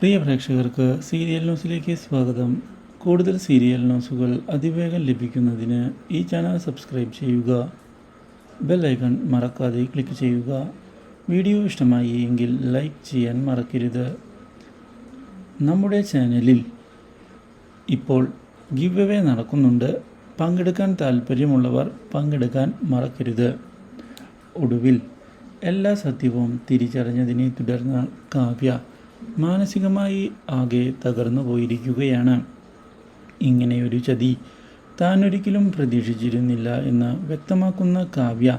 പ്രിയ പ്രേക്ഷകർക്ക് സീരിയൽ ന്യൂസിലേക്ക് സ്വാഗതം. കൂടുതൽ സീരിയൽ ന്യൂസുകൾ അതിവേഗം ലഭിക്കുന്നതിന് ഈ ചാനൽ സബ്സ്ക്രൈബ് ചെയ്യുക. ബെൽ ഐക്കൺ മറക്കാതെ ക്ലിക്ക് ചെയ്യുക. വീഡിയോ ഇഷ്ടമായി എങ്കിൽ ലൈക്ക് ചെയ്യാൻ മറക്കരുത്. നമ്മുടെ ചാനലിൽ ഇപ്പോൾ ഗിവ് എവേ നടക്കുന്നുണ്ട്. പങ്കെടുക്കാൻ താല്പര്യമുള്ളവർ പങ്കെടുക്കാൻ മറക്കരുത്. ഒടുവിൽ എല്ലാ സത്യവും തിരിച്ചറിഞ്ഞതിനെ തുടർന്ന് കാവ്യ മാനസികമായി ആകെ തകർന്നു പോയിരിക്കുകയാണ്. ഇങ്ങനെയൊരു ചതി താൻ ഒരിക്കലും പ്രതീക്ഷിച്ചിരുന്നില്ല എന്ന് വ്യക്തമാക്കുന്ന കാവ്യ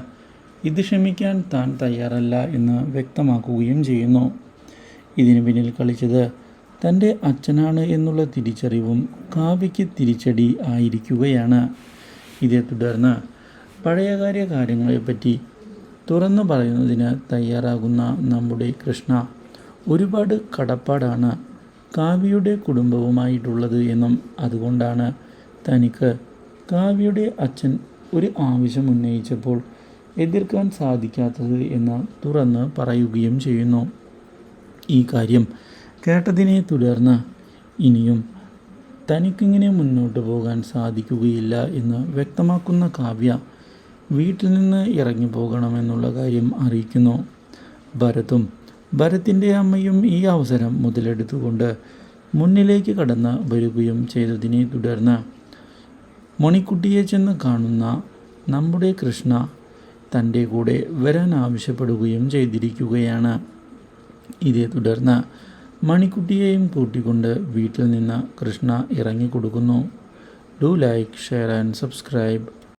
ഇത് ക്ഷമിക്കാൻ താൻ തയ്യാറല്ല എന്ന് വ്യക്തമാക്കുകയും ചെയ്യുന്നു. ഇതിനു പിന്നിൽ കളിച്ചത് തന്റെ അച്ഛനാണ് എന്നുള്ള തിരിച്ചറിവും കാവ്യയ്ക്ക് തിരിച്ചടി ആയിരിക്കുകയാണ്. ഇതേ തുടർന്ന് പഴയകാര്യ കാര്യങ്ങളെപ്പറ്റി തുറന്നു പറയുന്നതിന് തയ്യാറാകുന്ന നമ്മുടെ കൃഷ്ണ ഒരുപാട് കടപ്പാടാണ് കാവ്യയുടെ കുടുംബവുമായിട്ടുള്ളത് എന്നും അതുകൊണ്ടാണ് തനിക്ക് കാവ്യയുടെ അച്ഛൻ ഒരു ആവശ്യം ഉന്നയിച്ചപ്പോൾ എതിർക്കാൻ സാധിക്കാത്തത് എന്ന് തുറന്ന് പറയുകയും ചെയ്യുന്നു. ഈ കാര്യം കേട്ടതിനെ തുടർന്ന് ഇനിയും തനിക്കിങ്ങനെ മുന്നോട്ട് പോകാൻ സാധിക്കുകയില്ല എന്ന് വ്യക്തമാക്കുന്ന കാവ്യ വീട്ടിൽ നിന്ന് ഇറങ്ങി പോകണമെന്നുള്ള കാര്യം അറിയിക്കുന്നു. ഭരതും ഭരത്തിന്റെ അമ്മയും ഈ അവസരം മുതലെടുത്തുകൊണ്ട് മുന്നിലേക്ക് കടന്ന് വരികയും ചെയ്തതിനെ തുടർന്ന് മണിക്കുട്ടിയെ ചെന്ന് കാണുന്ന നമ്മുടെ കൃഷ്ണ തന്റെ കൂടെ വരാൻ ആവശ്യപ്പെടുകയും ചെയ്തിരിക്കുകയാണ്. ഇതേ തുടർന്ന് മണിക്കുട്ടിയെയും കൂട്ടിക്കൊണ്ട് വീട്ടിൽ നിന്ന് Krishna ഇറങ്ങിക്കൊടുക്കുന്നു. Do like share and subscribe